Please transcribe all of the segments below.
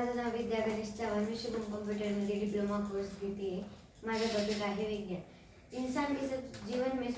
माझं नाव विद्या गणेश चव्हाण मी शुभम कॉम्प्युटरमध्ये डिप्लोमा कोर्स घेते. माझा टॉपिक आहे विज्ञान. इंसान के सब जीवन में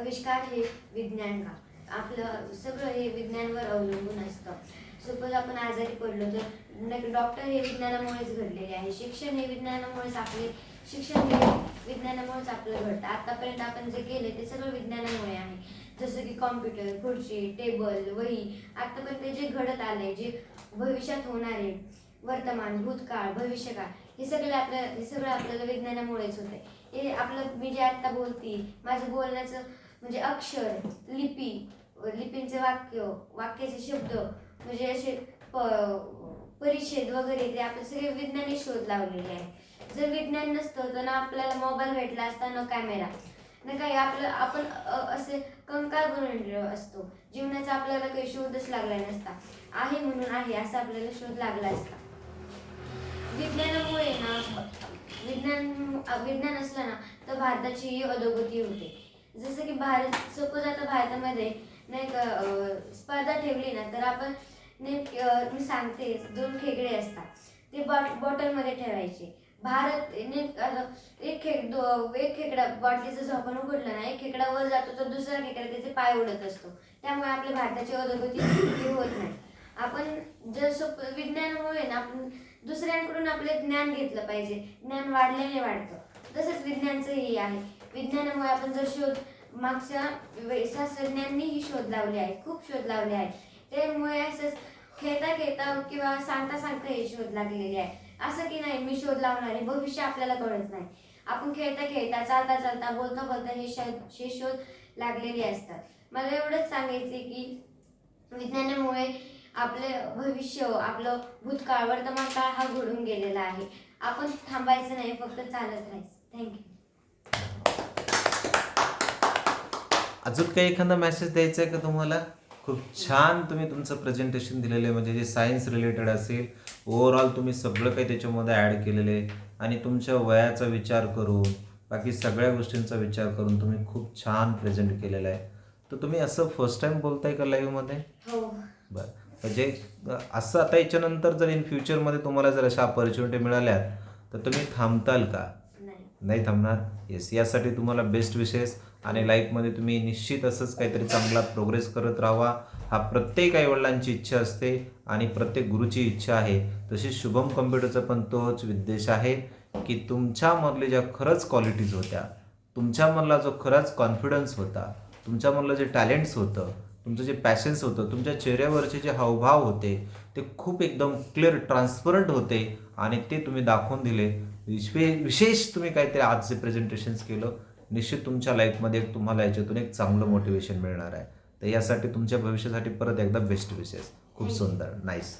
आविष्कार हे विज्ञान का? आपलं सगळं हे विज्ञानवर अवलंबून असतं. सपोज आपण आजारी पडलो तर डॉक्टर हे विज्ञानामुळेच घडलेले आहे. शिक्षण हे विज्ञानामुळेच आपले शिक्षण हे विज्ञानामुळेच आपलं घडतं. आतापर्यंत आपण जे केले ते सगळं विज्ञानामुळे आहे. जसं की कॉम्प्युटर खुर्ची टेबल वही आतापर्यंत जे घडत आले जे भविष्यात होणार आहे वर्तमान भूतकाळ भविष्यकाळ हे सगळे आपल्या हे सगळं आपल्याला विज्ञानामुळेच होते हे आपलं मी जे आत्ता बोलते माझं बोलण्याचं म्हणजे अक्षर लिपी लिपींचे वाक्य वाक्याचे शब्द म्हणजे असे प परिच्छेद वगैरे ते आपले सगळे विज्ञानी शोध लावलेले आहे जर विज्ञान नसतं तर ना आपल्याला मोबाईल भेटला असता ना कॅमेरा. न काही आपलं आपण असे कंकाळ बनलेलो असतो. जीवनाचा आपल्याला काही शोधच लागला नसता. आहे म्हणून आहे असा आपल्याला शोध लागला असता. विज्ञान विज्ञान असलं ना तर भारताची ही अधोगती होते. जसं की भारत सपोज आता भारतामध्ये नाही का स्पर्धा ठेवली ना तर आपण नेमके मी सांगते दोन खेकडे असतात. ते बॉट बॉटलमध्ये ठेवायचे. भारत ने एक खेक दो एक खेकडा बॉटलीचं झाकण उघडलं ना एक खेकडा वर जातो तर दुसरा खेकडा त्याचे पाय उडत असतो. त्यामुळे आपल्या भारताची अधोगती होत नाही. आपण जसं विज्ञानामुळे ना आपण दुसऱ्यांकडून आपले ज्ञान घेतलं पाहिजे. ज्ञान वाढल्याने वाढतं. तसंच विज्ञानचंही आहे. विज्ञानामुळे आपण जर शोध मागच्या शास्त्रज्ञांनीही शोध लावले आहेत खूप शोध लावले आहेत. त्यामुळे असंच खेळता खेळता किंवा सांगता सांगता हे शोध लागलेले आहे. असं की नाही मी शोध लावणार आहे भविष्य आपल्याला कळत नाही. आपण खेळता खेळता चालता चालता बोलता बोलता हे शोध हे शोध लागलेले असतात. मला एवढंच सांगायचे की विज्ञानामुळे आपले भविष्य आपलं भूतकाळ वर्तमान काळ हा घडून गेलेला आहे. आपण थांबायचं नाही फक्त चालत राहायचं. थँक्यू अजून काही एखादा मेसेज द्यायचा आहे का तुम्हाला? खूप छान तुम्ही तुमचं प्रेझेंटेशन दिलेलं आहे. म्हणजे जे सायन्स रिलेटेड असेल ओव्हरऑल तुम्ही सगळं काही त्याच्यामध्ये ॲड केलेलं आहे. आणि तुमच्या वयाचा विचार करून बाकी सगळ्या गोष्टींचा विचार करून तुम्ही खूप छान प्रेझेंट केलेलं आहे. तर तुम्ही असं फर्स्ट टाइम बोलताय का लाईव्हमध्ये हो. बरं. म्हणजे असं आता याच्यानंतर जर इन फ्युचरमध्ये तुम्हाला जर अशा ऑपॉर्च्युनिटी मिळाल्या तर तुम्ही थांबताल का? नाही. नाही थांबणार? येस यासाठी तुम्हाला बेस्ट विशेष आणि लाईफमध्ये तुम्ही निश्चित असंच काहीतरी चांगला प्रोग्रेस करत राहावा. हा प्रत्येक आईवडिलांची इच्छा असते आणि प्रत्येक गुरुची इच्छा आहे. तशी शुभम कम्प्युटरचा पण तोच उद्देश आहे की तुमच्यामधले ज्या खरंच क्वालिटीज होत्या तुमच्यामधला जो खराच कॉन्फिडन्स होता तुमच्यामधलं जे टॅलेंट्स होतं तुमचं जे पॅशन्स होतं तुमच्या चेहऱ्यावरचे जे हावभाव होते ते खूप एकदम क्लिअर ट्रान्सपरंट होते आणि ते तुम्ही दाखवून दिले. विशे विशेष तुम्ही काहीतरी आज जे प्रेझेंटेशन्स केलं. निश्चित तुमच्या लाईफमध्ये तुम्हाला याच्यातून एक चांगलं मोटिवेशन मिळणार आहे. तर यासाठी तुमच्या भविष्यासाठी परत एकदा बेस्ट विशेष खूप सुंदर. नाईस